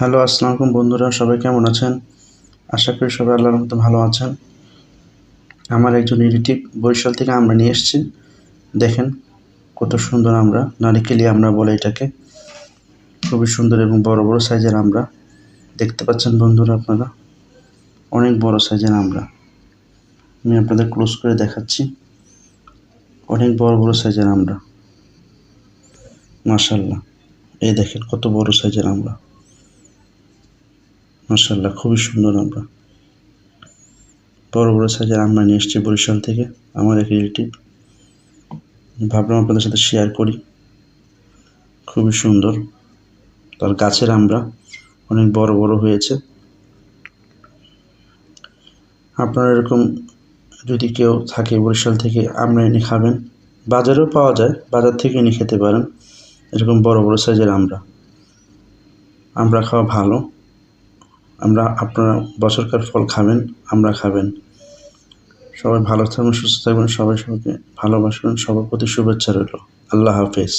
Hello, আসসালামু আলাইকুম বন্ধুরা, সবাই কেমন আছেন? আশা করি সবাই আল্লাহর মতো ভালো আছেন। আমার একজন রিলেটিভ বরিশাল থেকে আমরা নিয়ে এসেছি। দেখেন কত সুন্দর আমরা, নারিকেলি আমরা বলে এটাকে। খুবই সুন্দর এবং বড় বড় সাইজের আমরা। দেখতে পাচ্ছেন বন্ধুরা আপনারা? অনেক বড় সাইজের আমরা। আমি আপনাদের ক্লোজ করে দেখাচ্ছি। অনেক বড় বড় সাইজের আমরা। মাশাল্লাহ এই দেখেন কত বড় সাইজের আমরা। মাশাল্লাহ খুবই সুন্দর আমরা বড় বড় সাইজের আমরা নিয়ে এসেছি বরিশাল থেকে, আমার এক রিলেটিভ ভাবলাম আপনাদের সাথে শেয়ার করি। খুবই সুন্দর। তার গাছের আমরা অনেক বড় বড় হয়েছে। আপনারা এরকম যদি কেউ থাকে বরিশাল থেকে আমরা এনে খাবেন, বাজারেও পাওয়া যায়, বাজার থেকে এনে খেতে পারেন। এরকম বড় বড় সাইজের আমরা। আমরা খাওয়া ভালো। আমরা আপনারা বছরকার ফল খাবেন, আমরা খাবেন। সবাই ভালো থাকবেন, সুস্থ থাকবেন, সবাই সবাইকে ভালোবাসবেন, সবার প্রতি শুভেচ্ছা রইল। আল্লাহ হাফেজ।